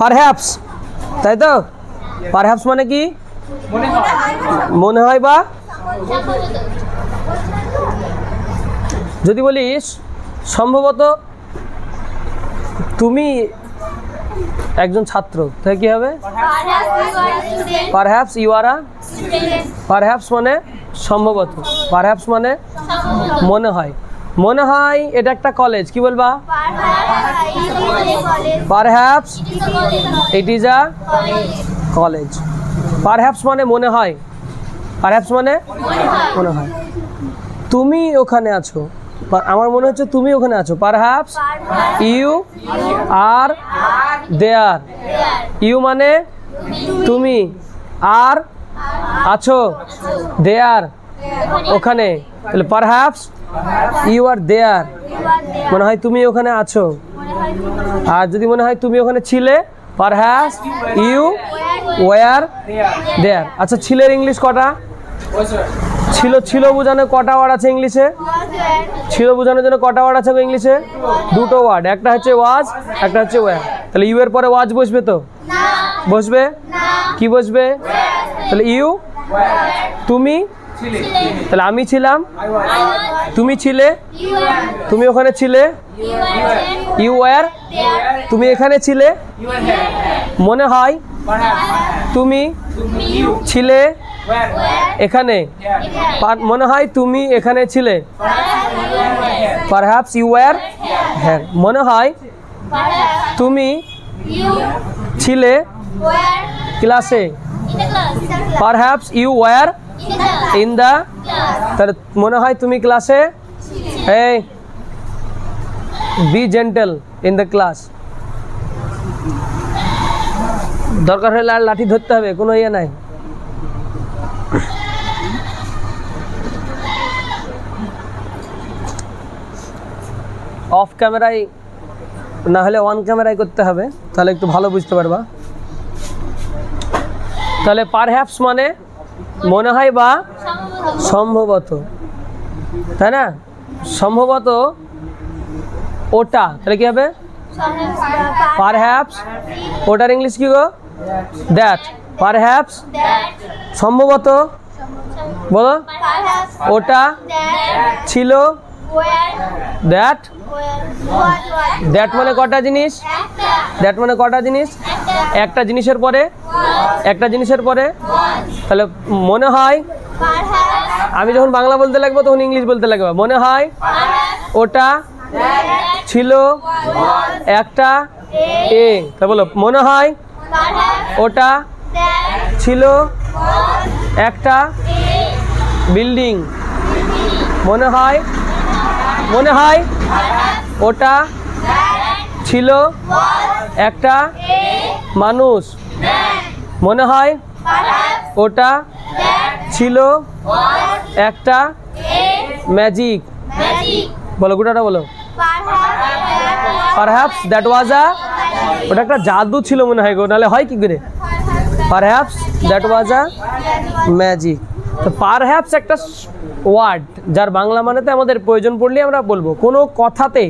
Perhaps তাই তো? Perhaps মানে কি? মনে হয় বা? যদি বলিস, সম্ভবত তুমি একজন ছাত্র। তাহলে কি হবে? পারহ্যাপস ইউ আর পারহ্যাপস মানে সম্ভবত। পারহ্যাপস মানে মনে হয়। মনে হয় এটা একটা কলেজ কি বলবা? Perhaps it is a college perhaps মানে মনে হয়। পারহ্যাপস মানে মনে হয়। তুমি ওখানে আছো। আমার মনে হচ্ছে তুমি ওখানে আছো। Perhaps you are there you মানে তুমি আর আছো। দেয়ার ওখানে। তাহলে পারহ্যাপস ইউ আর দেয়ার মনে হয় তুমি ওখানে আছো। আর যদি মনে হয় তুমি ওখানে ছিলে পারহ্যাপস ইউ ওয়ার দেয়ার আচ্ছা ছিলের ইংলিশ কটা? ছিল ছিল বোঝানো কটা ওয়ার্ড আছে ইংলিশে ছিল বোঝানোর জন্য কটা ওয়ার্ড আছে ইংলিশে দুটো ওয়ার্ড একটা হচ্ছে ওয়াজ একটা হচ্ছে ওয়ার তাহলে ইউ এর পরে ওয়াজ বসবে তো? বসবে? কি বসবে? তাহলে ইউ তুমি? তাহলে আমি ছিলাম? তুমি ছিলে? তুমি ওখানে ছিলে? ইউ ওয়ার তুমি এখানে ছিলে? মনে হয় তুমি ছিলে? এখানে। পার- মনে হয় তুমি এখানে ছিলে। পারহ্যাপস ইউ ওয়ার হ্যাঁ মনে হয় তুমি ছিলে ক্লাসে। Perhaps you were in the তাহলে মনে হয় তুমি ক্লাসে এই be gentle in the class দরকার হলে আর লাঠি ধরতে হবে, কোনো ইয়ে নাই। অফ ক্যামেরায় না হলে অন ক্যামেরায় করতে হবে, তাহলে একটু ভালো বুঝতে পারবা। তাহলে পারহ্যাপস মানে মনে হয় বা সম্ভবত, তাই না? সম্ভবত ওটা, তাহলে কি হবে? পারহ্যাপস ওটার ইংলিশ কি গো? দ্যাট পারহ্যাপস সম্ভবত, বলো। ওটা ছিল দ্যাট দ্যাট মানে কটা জিনিস? দ্যাট মানে কটা জিনিস? একটা জিনিসের পরে, একটা জিনিসের পরে, তাহলে মনে হয়, আমি যখন বাংলা বলতে লাগবো তখন ইংলিশ বলতে লাগবে। মনে হয় ওটা ছিল একটা এ। তা বলো, মনে হয় ওটা ছিল একটা বিল্ডিং। মনে হয় মনে হয় ওটা ছিল একটা মানুষ। মনে হয় ওটা ছিল একটা ম্যাজিক। বলো, গোটাটা বলো। পারহ্যাপস দ্যাট ওয়াজ আ ওটা একটা জাদু ছিল মনে হয় গো, নাহলে হয় কি করে? Perhaps that was a magic তো পারহ্যাপস একটা ওয়ার্ড যার বাংলা মানেতে আমাদের প্রয়োজন পড়লে আমরা বলব। কোনো কথাতে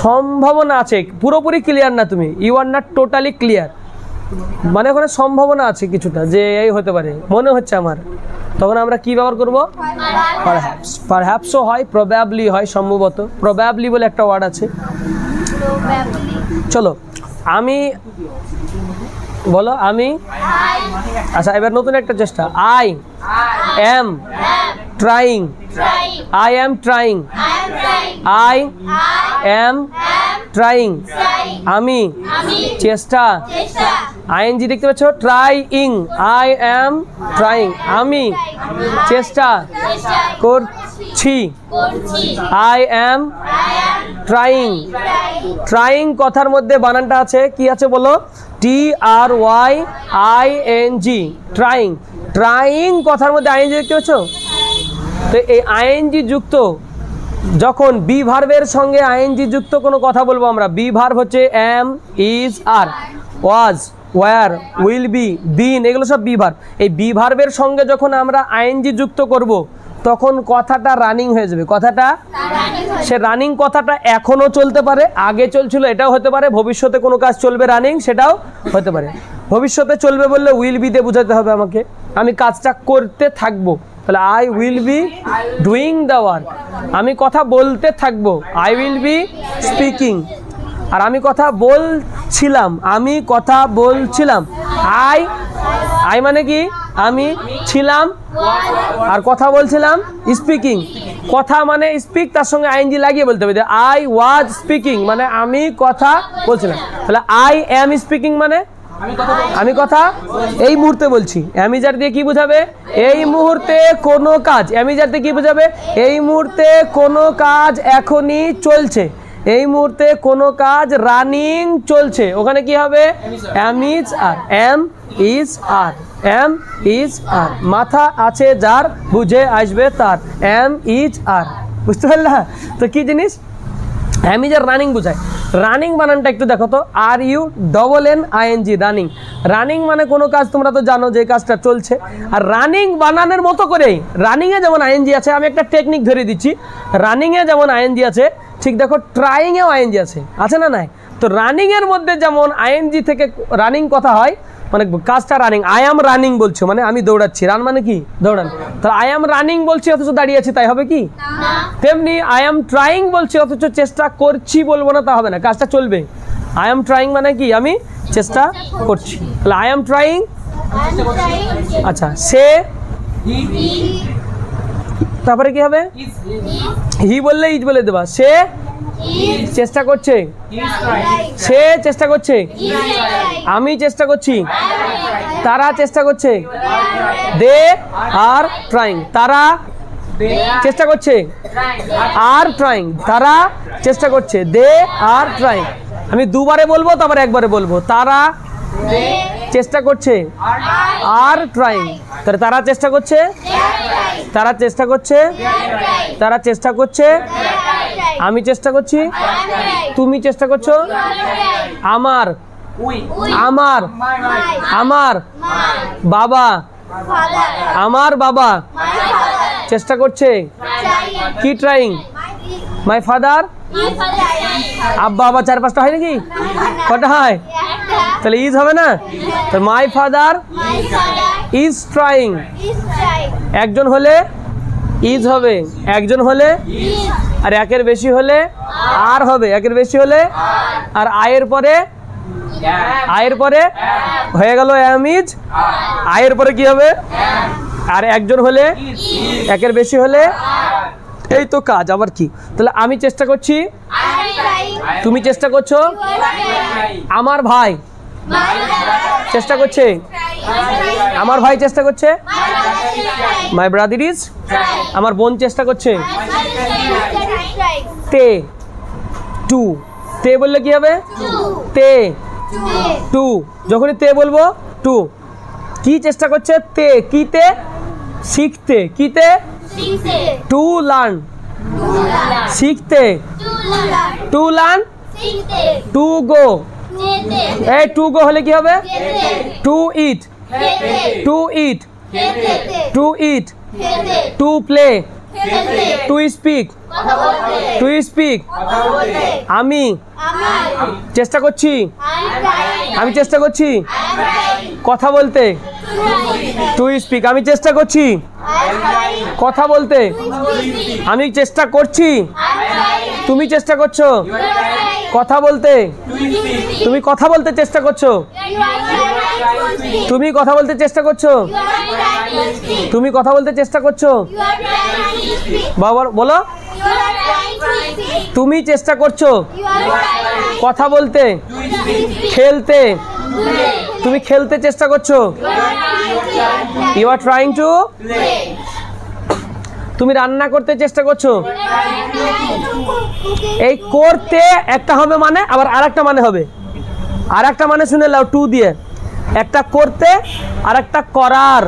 সম্ভাবনা আছে, পুরোপুরি ক্লিয়ার না তুমি। You are not totally clear মানে ওখানে সম্ভাবনা আছে কিছুটা যে এই হতে পারে। মনে হচ্ছে আমার। তখন আমরা কি ব্যবহার করব? পারহ্যাপস পারহ্যাপসও হয় প্রবাবলি হয় সম্ভবত। প্রবাবলি বলে একটা ওয়ার্ড আছে। চলো আমি বলো আমি আচ্ছা এবার নতুন একটা চেষ্টা। I am trying I am trying I am trying আমি চেষ্টা আইএনজি দেখতে পাচ্ছ? ট্রাই আই এম ট্রাইং আমি চেষ্টা করছি। আই এম ট্রাইং ট্রাইং কথার মধ্যে বানানটা আছে। কি আছে বলো? T R Y I N G trying trying কথার মধ্যে আইএনজি দেখতে পাচ্ছ? তো এই আইএনজি যুক্ত, যখন বি ভার্বের সঙ্গে আইএনজি যুক্ত কোনো কথা বলব আমরা বি ভার্ব হচ্ছে am is are was were will be been এগুলো সব বি এই বি ভার্বের সঙ্গে যখন আমরা আইএনজি যুক্ত করব, তখন কথাটা রানিং হয়ে যাবে। কথাটা সে রানিং কথাটা এখনও চলতে পারে, আগে চলছিল, এটাও হতে পারে, ভবিষ্যতে কোনো কাজ চলবে রানিং সেটাও হতে পারে। ভবিষ্যতে চলবে বললে উইল বি দিয়ে বোঝাতে হবে আমাকে। আমি কাজটা করতে থাকব। তাহলে I will be doing the work আমি কথা বলতে থাকব। আই উইল বি স্পিকিং আর আমি কথা বলছিলাম, আমি কথা বলছিলাম। আই আই মানে কি? আমি ছিলাম আর কথা বলছিলাম স্পিকিং কথা মানে স্পিক তার সঙ্গে আইনজি লাগিয়ে বলতে হবে আই ওয়াজ স্পিকিং মানে আমি কথা বলছিলাম। তাহলে আই অ্যাম স্পিকিং মানে? আমি কথা এই মুহূর্তে বলছি। অ্যামিজার দিয়ে কি বোঝাবে? এই মুহূর্তে কোনো কাজ। অ্যামিজার দিয়ে কি বোঝাবে? এই মুহূর্তে কোনো কাজ এখনই চলছে। এই মুহূর্তে কোনো কাজ রানিং চলছে। ওখানে কি হবে? Am is are am is are am is are মাথা আছে যার, বুঝে আসবে তার। এম ইজ আর বুঝতে পারলা? তো কি জিনিস? এম ইজ আর রানিং বুঝায়। রানিং বানানটা একটু দেখো তো। R U double N I N G running running মানে কোনো কাজ তোমরা তো জানো যে কাজটা চলছে। আর রানিং বানানের মতো করেই রানিংয়ে যেমন আইএনজি আছে, আমি একটা টেকনিক ধরে দিচ্ছি। রানিংয়ে যেমন আইএনজি আছে ঠিক দেখো ট্রাইংয়েও আইএনজি আছে। আছে না নাই? তো রানিংয়ের মধ্যে যেমন আইএনজি থেকে রানিং কথা হয় মানে কাজটা রানিং আই অ্যাম রানিং বলছো মানে আমি দৌড়াচ্ছি। রান মানে কি? দৌড়ান। তাহলে আই অ্যাম রানিং বলছি অথচ দাঁড়িয়ে আছি তাই হবে কি? তেমনি আই অ্যাম ট্রাইং বলছি অথচ চেষ্টা করছি বলব না তা হবে না। কাজটা চলবে। আই অ্যাম ট্রাইং মানে কি? আমি চেষ্টা করছি। তাহলে আই অ্যাম ট্রাইং আচ্ছা সে তারপরে কি হবে? হি বললে ইজ বলে দেবা। সে চেষ্টা করছে। সে চেষ্টা করছে। আমি চেষ্টা করছি। তারা চেষ্টা করছে। They are trying. তারা চেষ্টা করছে। Are trying. তারা চেষ্টা করছে। They are trying. আমি দুবারে বলব, তারপরে একবারে বলব। তারা চেষ্টা করছে? আর ট্রাইং তাহলে তারা চেষ্টা করছে? তারা চেষ্টা করছে? তারা চেষ্টা করছে? আমি চেষ্টা করছি? তুমি চেষ্টা করছ? আমার। আমার। আমার। বাবা। আমার বাবা। চেষ্টা করছে? কি ট্রাইং মাই ফাদার আব্বা আবার চার পাঁচটা হয় নাকি? কটা হয়? তাহলে ইজ হবে না? তো মাই ফাদার ইজ ট্রাইং একজন হলে ইজ হবে একজন হলে আর একের বেশি হলে আর হবে। একের বেশি হলে আর আয়ের পরে আয়ের পরে হয়ে গেল ইজ আয়ের পরে কি হবে? আর একজন হলে একের বেশি হলে এই তো কাজ, আবার কি? তাহলে আমি চেষ্টা করছি। তুমি চেষ্টা করছ? আমার ভাই। চেষ্টা করছে? আমার ভাই চেষ্টা করছে? মাই ব্রাদার ইজ আমার বোন চেষ্টা করছে? তে। টু। তে বললে কি হবে? তে। টু। যখনই তে বলব, টু। কি চেষ্টা করছে? তে। কিতে শিখতে। কিতে টু লার্ন। শিখতে। To learn. To go. এই টু গো হলে কি হবে? To eat. To eat. To eat. To play. To speak. To speak. আমি। চেষ্টা করছি। আমি চেষ্টা করছি। কথা বলতে। To speak. আমি চেষ্টা করছি। কথা বলতে। আমি চেষ্টা করছি। তুমি চেষ্টা করছ। কথা বলতে। তুমি কথা বলতে চেষ্টা করছ। তুমি কথা বলতে চেষ্টা করছ। তুমি কথা বলতে চেষ্টা করছ। বাবা, বলো। তুমি চেষ্টা করছ। কথা বলতে। খেলতে। তুমি খেলতে চেষ্টা করছ। ইউ আর ট্রাইং টু তুমি রান্না করতে চেষ্টা করছ? এই করতে একটা হবে মানে আবার আর একটা মানে হবে। আর একটা মানে শুনে লাও টু দিয়ে। একটা করতে আর একটা করার।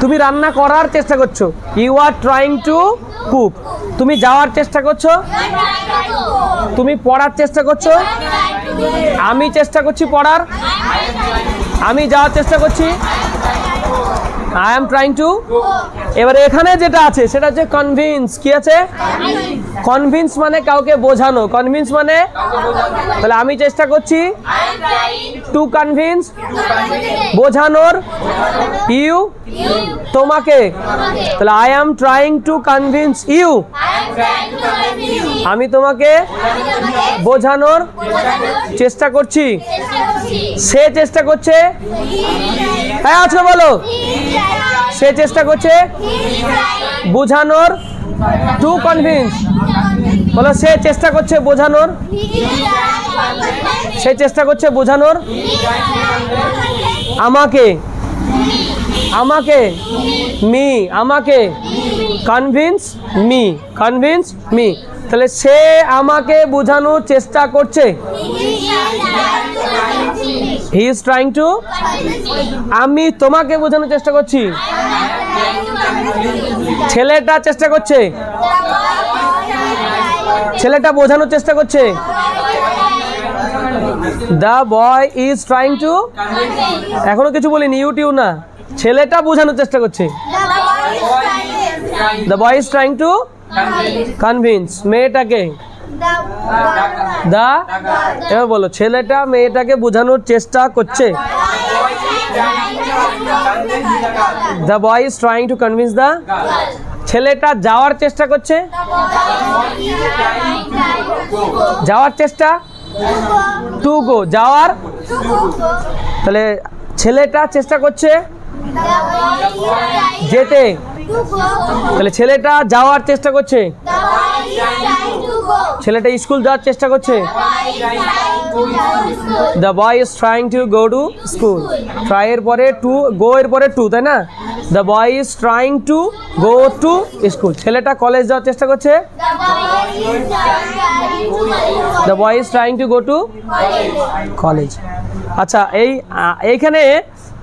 তুমি রান্না করার চেষ্টা করছ। You are trying to cook তুমি যাওয়ার চেষ্টা করছ। তুমি পড়ার চেষ্টা করছ। আমি চেষ্টা করছি পড়ার। আমি যাওয়ার চেষ্টা করছি। আই এম ট্রাইং টু এবারে এখানে যেটা আছে, সেটা হচ্ছে কনভিন্স কি আছে? কনভিন্স মানে কাউকে বোঝানো। কনভিন্স মানে? তাহলে আমি চেষ্টা করছি। টু কনভিন্স বোঝানোর। ইউ তোমাকে। তাহলে I am trying to convince you আমি তোমাকে বোঝানোর চেষ্টা করছি। সে চেষ্টা করছে? হ্যাঁ আজকে বলো। সে চেষ্টা করছে? বোঝানোর টু কনভিন্স বলো, সে চেষ্টা করছে বোঝানোর। সে চেষ্টা করছে বোঝানোর। আমাকে আমাকে মি আমাকে কনভিন্স মি কনভিন্স মি তাহলে সে আমাকে বোঝানোর চেষ্টা করছে। হি ইজ ট্রাইং টু আমি তোমাকে বোঝানোর চেষ্টা করছি। ছেলেটা চেষ্টা করছে? ছেলেটা বোঝানোর চেষ্টা করছে? The boy is trying to এখনও কিছু বলিনি ইউটিউব না। ছেলেটা বোঝানোর চেষ্টা করছে। The boy is trying to convince মেয়েটাকে। দা এবার বলো, ছেলেটা মেয়েটাকে বোঝানোর চেষ্টা করছে? The boy is trying to convince the ছেলেটা যাওয়ার চেষ্টা করছে। যাওয়ার চেষ্টা? টু গো যাওয়ার? তাহলে ছেলেটা চেষ্টা করছে যেতে। তাহলে ছেলেটা যাওয়ার চেষ্টা করছে। ছেলেটা স্কুল যাওয়ার চেষ্টা করছে? The boy is trying to go to school try এর পরে টু গো এর পরে টু তাই না? The boy is trying to go to school ছেলেটা কলেজ যাওয়ার চেষ্টা করছে? The boy is trying to go to college আচ্ছা এই এইখানে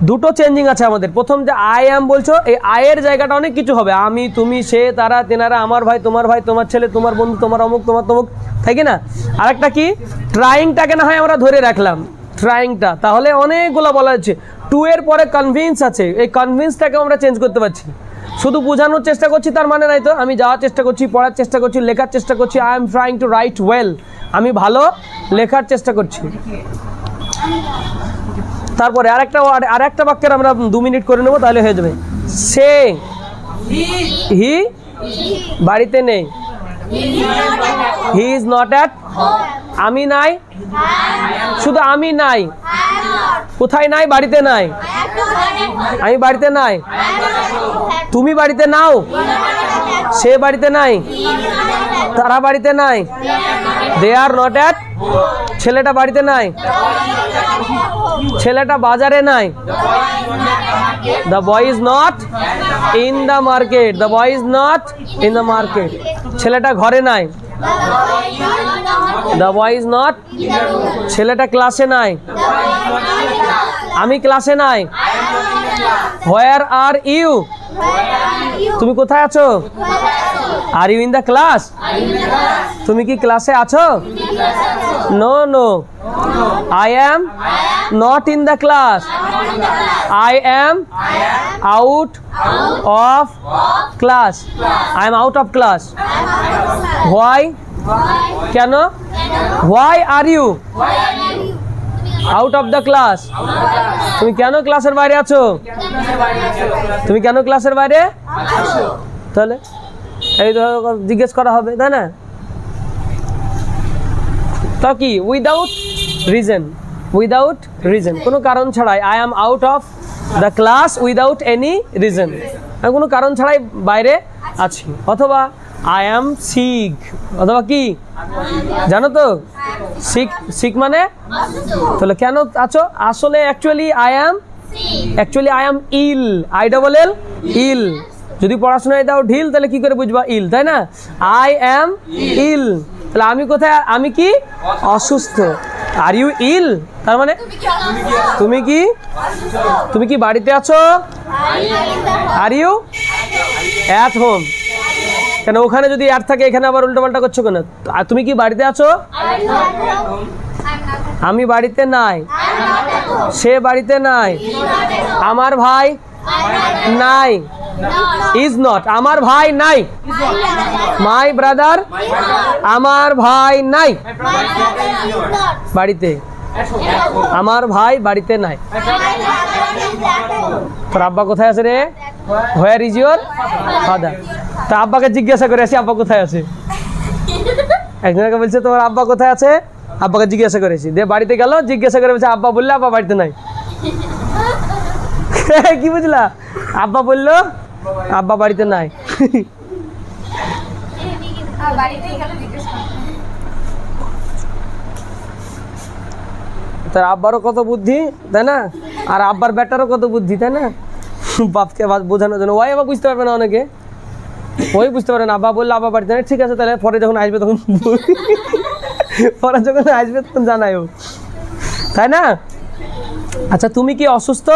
দুটো চেঞ্জিং আছে আমাদের। প্রথম যে আই অ্যাম বলছো, এই আয়ের জায়গাটা অনেক কিছু হবে। আমি, তুমি, সে, তারা, তেনারা, আমার ভাই, তোমার ভাই, তোমার ছেলে, তোমার বন্ধু, তোমার অমুক, তোমার তমুক, তাই না? আরেকটা কি? ট্রাইংটাকে না হয় আমরা ধরে রাখলাম। ট্রাইংটা তাহলে অনেকগুলো বলা হচ্ছে। টু এর পরে কনভিন্স আছে। এই কনভিন্সটাকে আমরা চেঞ্জ করতে পারছি। শুধু বোঝানোর চেষ্টা করছি, তার মানে নাই তো। আমি যাওয়ার চেষ্টা করছি, পড়ার চেষ্টা করছি, লেখার চেষ্টা করছি। I am trying to write well আমি ভালো লেখার চেষ্টা করছি। তারপরে আরেকটা আরেকটা বাক্যের আমরা দু মিনিট করে নেব, তাহলে হয়ে যাবে। সে, হি, বাড়িতে নেই। হি ইজ নট অ্যাট আমি নাই। শুধু আমি নাই। কোথায় নাই? বাড়িতে নাই। আমি বাড়িতে নাই। তুমি বাড়িতে নাও। সে বাড়িতে নাই। তারা বাড়িতে নাই। দে আর নট অ্যাট ছেলেটা বাড়িতে নাই। ছেলেটা বাজারে নাই। The boy is not in the market the boy is not in the market ছেলেটা ঘরে নাই। দ্য বয় ইজ নট ছেলেটা ক্লাসে নাই। আমি ক্লাসে নাই। হোয়ার আর ইউ তুমি কোথায় আছো? Are you in the class তুমি কি ক্লাসে আছো? No no I am not in the class I am out of class I am out of class why কেন why are you out of the class তুমি কেন ক্লাসের বাইরে আছো? তুমি কেন ক্লাসের বাইরে তাহলে এই জিজ্ঞেস করা হবে, তাই না? তা কি উইদাউট রিজন উইদাউট রিজন কোনো কারণ ছাড়াই I am out of the class without any reason আমি কোনো কারণ ছাড়াই বাইরে আছি। অথবা আই অ্যাম শিখ অথবা কি? জানো তো? শিখ শিখ মানে? তাহলে কেন আছো? আসলে actually I am actually I am ill I double L ill যদি পড়াশোনায় দাও ঢিল তাহলে কি করে বুঝবা? ইল তাই না? আই অ্যাম ইল তাহলে আমি কোথায়? আমি কি? অসুস্থ। আর ইউ ইল তার মানে তুমি কি তুমি কি? বাড়িতে আছো? আর ইউ অ্যাট হোম কেন ওখানে যদি অ্যাড থাকে এখানে আবার উল্টো পাল্টা করছ কেন? আর তুমি কি বাড়িতে আছো? আমি বাড়িতে নাই। সে বাড়িতে নাই। আমার ভাই নাই। ইজ নট আমার ভাই নাই। মাই ব্রাদার আমার ভাই নাই। বাড়িতে। আমার ভাই বাড়িতে নাই। তোর আব্বা কোথায় আছে রে? হোয়ার ইজ ইউর ফাদার তা আব্বাকে জিজ্ঞাসা করে আসি, আব্বা কোথায় আছে? একজনকে বলছে, তোমার আব্বা কোথায় আছে? আব্বাকে জিজ্ঞাসা করেছি। দিয়ে বাড়িতে গেল, জিজ্ঞাসা করে বলছে, আব্বা বললে আব্বা বাড়িতে নাই। কি বুঝলা? আব্বা বলল, আব্বা বাড়িতে নাই। তার আব্বারও কত বুদ্ধি, তাই না? আর আব্বার ব্যাটারও কত বুদ্ধি, তাই না? বাপকে বোঝানোর জন্য। ওই আবার বুঝতে পারবে না অনেকে। ওই বুঝতে পারে না। আব্বা বললে, আব্বা বাড়িতে নেই। ঠিক আছে, তাহলে পরে যখন আসবে তখন পরে যখন আসবে তখন জানাই তাই না? আচ্ছা তুমি কি অসুস্থ?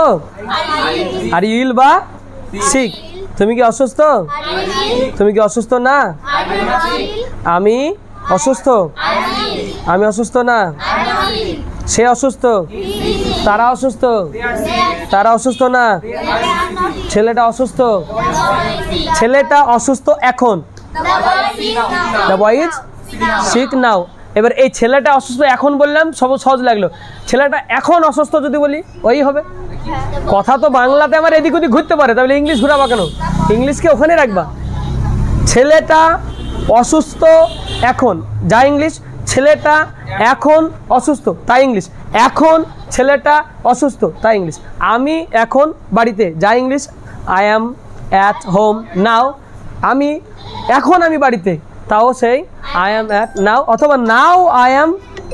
আর ইল বা? শিখ তুমি কি অসুস্থ? তুমি কি অসুস্থ না? আমি অসুস্থ। আমি অসুস্থ না? সে অসুস্থ। তারা অসুস্থ। তারা অসুস্থ না? ছেলেটা অসুস্থ। ছেলেটা অসুস্থ এখন। দ্য নাও এবার এই ছেলেটা অসুস্থ এখন বললাম, সব সহজ লাগল। ছেলেটা এখন অসুস্থ যদি বলি, ওই হবে। কথা তো বাংলাতে আমার এদিক ওদিক ঘুরতে পারে, তাহলে ইংলিশ ঘুরাবা কেন? ইংলিশকে ওখানে রাখবা। ছেলেটা অসুস্থ এখন, যা ইংলিশ, ছেলেটা এখন অসুস্থ তাই ইংলিশ। এখন ছেলেটা অসুস্থ তাই ইংলিশ। আমি এখন বাড়িতে, যা English I am at home now আমি, এখন আমি বাড়িতে, তাও সেই আই অ্যাম অ্যাট নাও অথবা now I am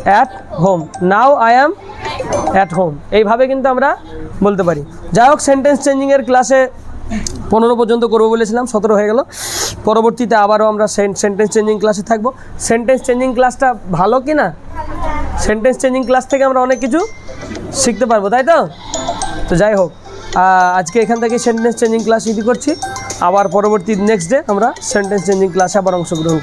at home now I am at home এইভাবে কিন্তু আমরা বলতে পারি। যাই হোক সেন্টেন্স চেঞ্জিংয়ের ক্লাসে পনেরো পর্যন্ত করব বলেছিলাম, সতেরো হয়ে গেল। পরবর্তীতে আবারও আমরা সেন্টেন্স চেঞ্জিং ক্লাসে থাকব। সেন্টেন্স চেঞ্জিং ক্লাসটা ভালো কি না সেন্টেন্স চেঞ্জিং ক্লাস থেকে আমরা অনেক কিছু শিখতে পারব, তাই তো? তো যাই হোক আজকে এখান থেকে সেন্টেন্স চেঞ্জিং ক্লাস ইদি করছি। আবার পরবর্তী নেক্সট ডে আমরা সেন্টেন্স চেঞ্জিং ক্লাসে আবার অংশগ্রহণ